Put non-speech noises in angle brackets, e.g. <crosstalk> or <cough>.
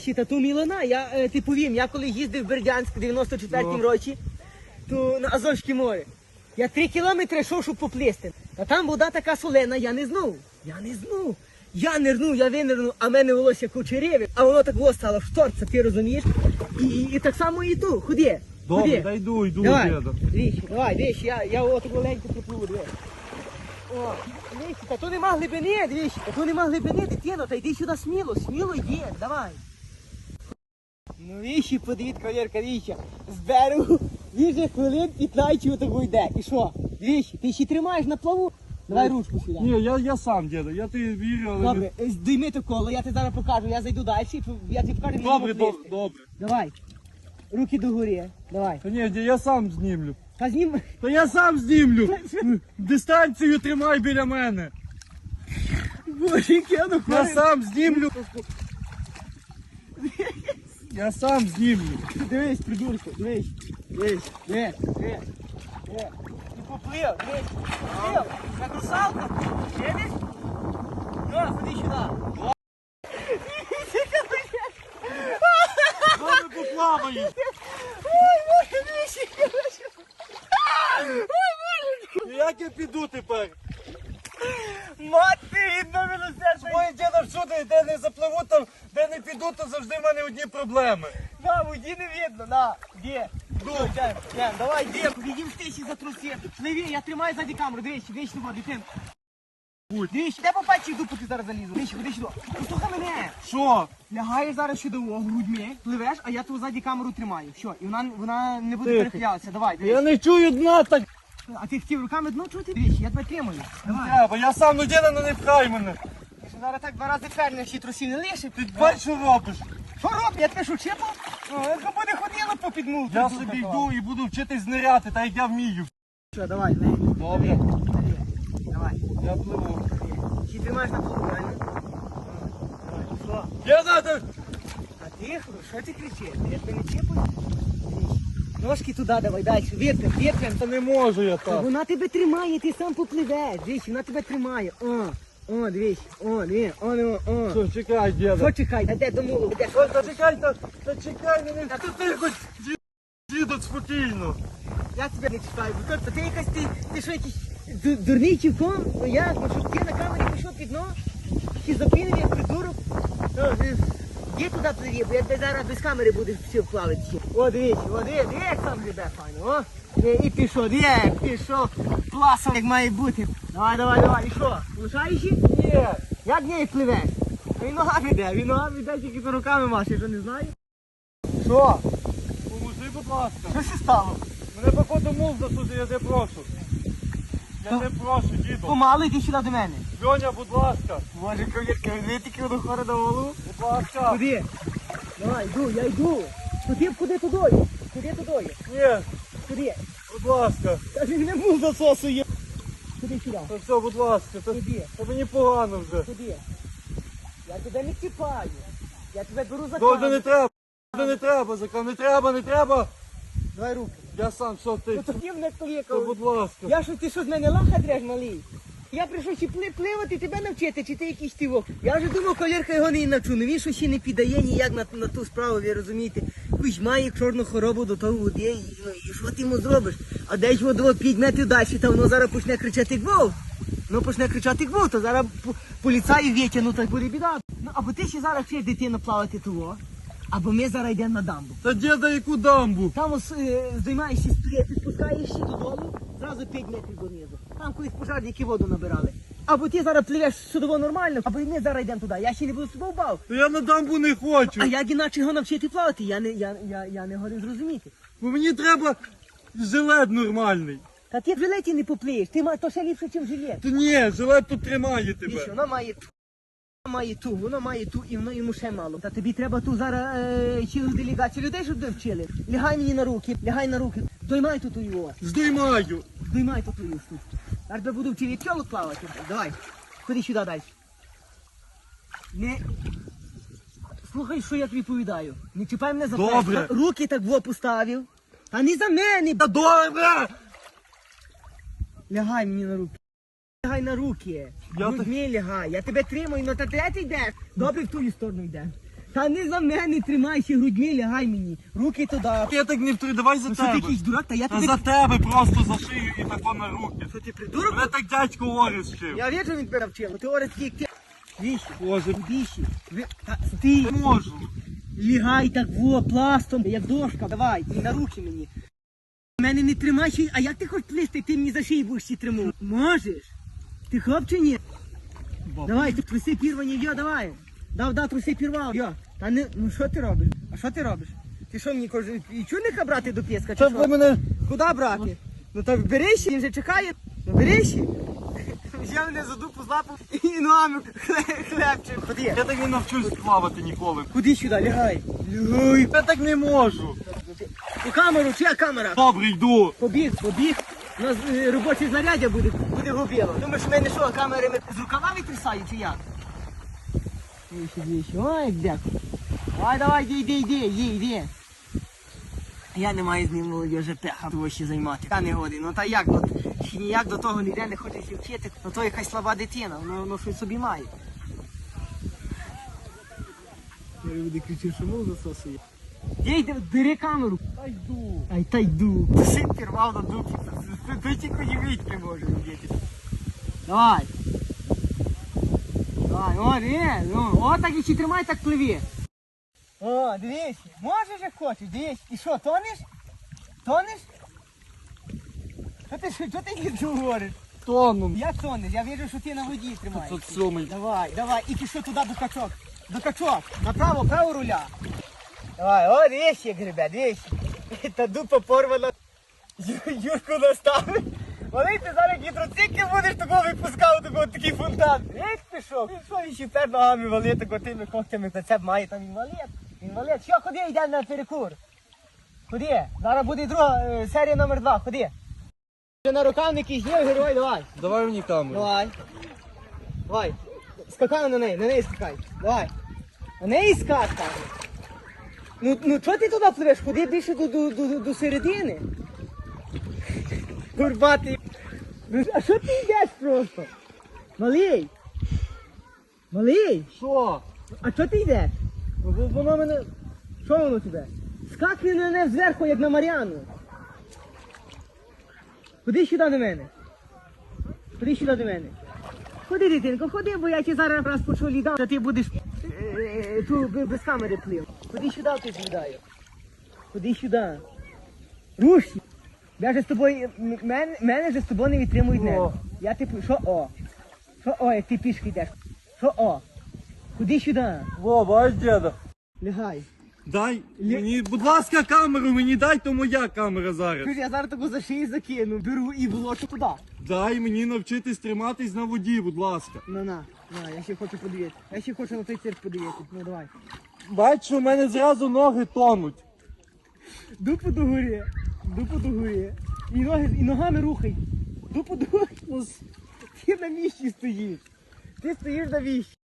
Та то Мілана, я е, ти повім, я коли їздив в Бердянськ в 94-м Ну. році, то на Азовське море. Я три кілометри йшов, щоб поплисти. Та там вода така солена, я не знав. Я не знав. Я нирнув, я винирнув, а в мене волосся кучеряве, а воно так во стало шторця, ти розумієш? І, і, так само і ту, ходи. Добре, дай йду, йду, Давай, діду. віщі, давай, віщі, я, я от маленько припливу, диви. О, віщі, та то нема глибини, віщі, та то нема глибини, дитино, та йди сюди сміло, сміло йди, давай. Ну віщі, подивіть, кавалерка, віща, з берегу, віже хвилин 15 отако йде. І що? Віщі, ти ще тримаєш на плаву? Давай ручку сюди. Ні, я, я сам, діду, я ти вірю, але... Добре, здійми то коло, я тобі зараз покажу, я зайду далі, я тобі покажу, як Добре, його добре, добре. Давай. Руки догорі, давай. Та ні, дід, я сам знімлю. Та знім. Та я сам знімлю. Дистанцію тримай біля мене. Боже, яке Я сам знімлю. Я сам знімлю. Дивись, придурку, дивись, дивись, дивись, дивись, дивись. Ти поплив, дивись, поплив, як русалка, видиш? Ну, ходи сюди. Добре поплаваєш. Ой, боже, віші, І Як я піду тепер? Мати, рідно милосердя. Моє діда всюди, де не запливу, там, де не піду, то завжди в мене одні проблеми. На, воді не видно, на, де? Ну, йдем, йдем, давай, де, підійдім стиші за труси. Пливи, я тримаю ззаді камеру, дивись, дивись, сюди, дитин. Будь. Дивись, де по пальці дупу ти зараз залізу, дивись, ходи сюди. Послухай мене. Що? Лягаєш зараз сюди о, грудьми, пливеш, а я тут ззаді камеру тримаю. Все, і вона, вона не буде Тихо. перехилятися. Давай, дивись. Я не чую дна так. А ти хотів руками дно чути? Дивись, я тебе тримаю. Давай. Треба, я сам, ну діда, ну не пхай мене. Ти що зараз так два рази ферне всі трусі не лишив. Ти бач, що робиш? Що робить? Я тебе що чепав? Ну, якщо буде ходило по підму. Я собі йду і буду вчитись ниряти, так як я вмію. Що, давай, не. Добре. Давай. Я пливу. Чи тримаєш на плаву, правильно? Що? Я надо. А тихо, що ти кричиш? Я тебе не чепаю? Ножки туди давай, далі. Вітрем, вітрем. Та не можу я так. Вона тебе тримає, ти сам попливеш. Дивись, вона тебе тримає. О, о, дивись, о, дивись, о, о, о. Що, чекай, діда. Що чекай? Де до мулу? Де? Ой, та чекай, та, та чекай, не, не, та ти хоч ді- діду спокійно. Я тебе не чекаю, бо то ти якась ти, ти що якийсь ду- дурний чи ком? Ну як? Ну щоб ти на камері пішов під дно? Чи запинив як придурок? Ти- Де туди пливі, бо я тебе зараз без камери будеш все вплавитися. О, дивись, о, дивись, дивись, як сам грибе файно, о. Е, І пішов, дивись, пішов, пласом, як має бути. Давай, давай, давай, і що? Лишаєш? Ні. Як неї пливе? Він ногами йде, він ногами йде, тільки то руками маше, що не знає? Що? Поможи, будь ласка. Що це стало? Мене походу мов засуди, я тебе прошу. Я не прошу, діду. Помало йди сюди до мене. Льоня, будь ласка. Може, ковірка, ви тільки воно хоре до голову? Будь ласка. Куди? Давай, йду, я йду. Куди, куди тудою? Куди тудою? Ні, Куди? Будь ласка. Та він не був засосує. Куди сюди? Та все, будь ласка. Та, Куди? та мені погано вже. Куди? Я тебе не чіпаю. Я тебе беру за Добре, не камеру. треба. Добре, не треба, закон. Не треба, не треба. Давай руки. Я сам, все, ти. Ну тоді мене Та, будь ласка. Я що, ти що з мене лаха дреш малий? Я прийшов чи пли, пливати, тебе навчити, чи ти якийсь тивок. Я вже думав, колірка його не навчу, ну він що ще не піддає ніяк на, на ту справу, ви розумієте. Хоч має чорну хворобу до того води, і, ну, і що ти йому зробиш? А десь воду 5 метрів далі, та воно зараз почне кричати гвов. Ну почне кричати гвов, то зараз по- поліцаю витягну, так буде біда. Ну або ти ще зараз вчиш дитину плавати того, або ми зараз йдемо на дамбу. Та діда, яку дамбу? Там ось, е, здіймаєшся з плети, спускаєшся додому, зразу 5 метрів донизу. Там колись пожарники воду набирали. Або ти зараз пливеш судово нормально, або ми зараз йдемо туди. Я ще не буду з тобою бав. Та я на дамбу не хочу. А як іначе його навчити плавати, я не, я, я, я не говорю зрозуміти. Бо мені треба жилет нормальний. Та ти в жилеті не поплиєш, ти ма, то ще ліпше, ніж жилет. Та ні, жилет тут тримає І що, тебе. вона має ту, вона має ту, вона має ту, і воно йому ще мало. Та тобі треба ту зараз е, цілу делегацію людей, щоб вчили. Лягай мені на руки, лягай на руки. Доймай тут його. Здіймаю. Здіймай тут твою штуку. Зараз я буду вчити тіло плавати. Давай, ходи сюди далі. Не... Слухай, що я тобі повідаю. Не чіпай мене за. Добре. Та Руки так во поставив. Та не за мене. Та добре! Лягай мені на руки. Лягай на руки. Я Грудьми лягай. Я тебе тримаю, ну та ти йдеш? Добре в ту сторону йде. Та не за мене тримайся грудьми, лягай мені. Руки туди. Я так не втри, давай за Ну що ти тебе. якийсь дурак, та я Та за тебе просто за шию і тако на руки. Що ти придурок? Мене так дядько Орес вчив. Я вірю, він тебе навчив. Ти такий, як ти. Віщі, Боже, віщі. Ви... Та стій. не можу. Лягай так во, пластом, як дошка. Давай, і на руки мені. Мене не тримай, ще а як ти хочеш плисти, ти мені за шиї будеш ці тримав. Можеш? Ти хлоп чи ні? Давай, ти труси пірвані, йо, давай. Дав, дав, труси пірвав, йо. Та не, ну що ти робиш? А що ти робиш? Ти що мені кожен, і чорника брати до піска, чи Щоб що? мене... Куди брати? Ну так бери ще, він вже чекає. Ну бери ще. <laughs> Взяв мене за дупу злапав і ногами хле- хлебчик. Ходи. Я так не навчусь плавати ніколи. Куди сюди, лягай. Лягай. Я так не можу. У камеру, чия камера? Добре, йду. Побіг, побіг. У нас е, робоче знаряддя буде, буде губіло. Думаєш, в мене що, камери з рукавами трясають чи як? Віще, віще. Ой, дякую. Давай, давай, йди, йди, йди, йди, йди. Я не маю з ним молодіжі пеха ще займати. Я не годин. Ну та як, ну ще ніяк до того ніде не хочеться вчити, ну то якась слаба дитина, ну, ну щось собі має. Я люди кричу, що мов засосує. Йди, бери камеру. Та йду. Ай та йду. Син пірвав на дупі. Ти тільки уявити не може робити. Давай. Давай, о, ну, так і ще тримай, так пливі. О, дивись, можеш як хочеш, дивись. І що, тонеш? Тонеш? Що ти, що, що ти не говориш? Тону. Я тонеш, я вірю, що ти на воді тримаєш. Тут сьомий. Давай, давай, і пішов туди до качок. До качок. Направо, право руля. Давай, о, дивись, як гребе, дивись. Та дупа порвана. Ю- Юрку наставив. Малий, ти зараз гідроцикл будеш такого випускав, такого такий фонтан. Як пішов? Він що, він ще пер ногами валить, такого тими когтями прицеп має, там. Він валить. Що, ходи, йдемо на перекур. Ходи, зараз буде друга, е, серія номер два, ходи. На рукавники зняв герой, давай. Давай мені камеру. Давай. Давай. Скакай на неї, на неї скакай. Давай. На неї скакай. Ну, ну чого ти туди пливеш? Ходи більше до, до, до, до середини. Курбатий. Ну, а що ти йдеш просто? Малий. Малий. Що? А чого ти йдеш? Ну, Воно мене... Що воно тебе? Скакни на неї зверху, як на Мар'яну. Ходи сюди до мене. Ходи сюди до мене. Ходи, дитинко, ходи, бо я тебе зараз раз почув лідам, що ти будеш е, е, ту без камери плив. Ходи сюди, ти злідаю. Ходи сюди. Руш! Я же з тобою, мене, мене же з тобою не відтримують нерви. Я типу, що о? Що о, як ти пішки йдеш? Що о? Ходи сюди. Во, бач, діда. Лягай. Дай мені, будь ласка, камеру мені дай, то моя камера зараз. Чуєш, я зараз таку за шиї закину, беру і волочу туди. Дай мені навчитись триматись на воді, будь ласка. На, на, на, я ще хочу подивитися. Я ще хочу на той цирк подивитися. Ну давай. Бач, що в мене зразу ноги тонуть. Дупу до. Дупу дугує. І, ноги, і ногами рухай. Дупу с- Ти на місці стоїш. Ти стоїш на місці.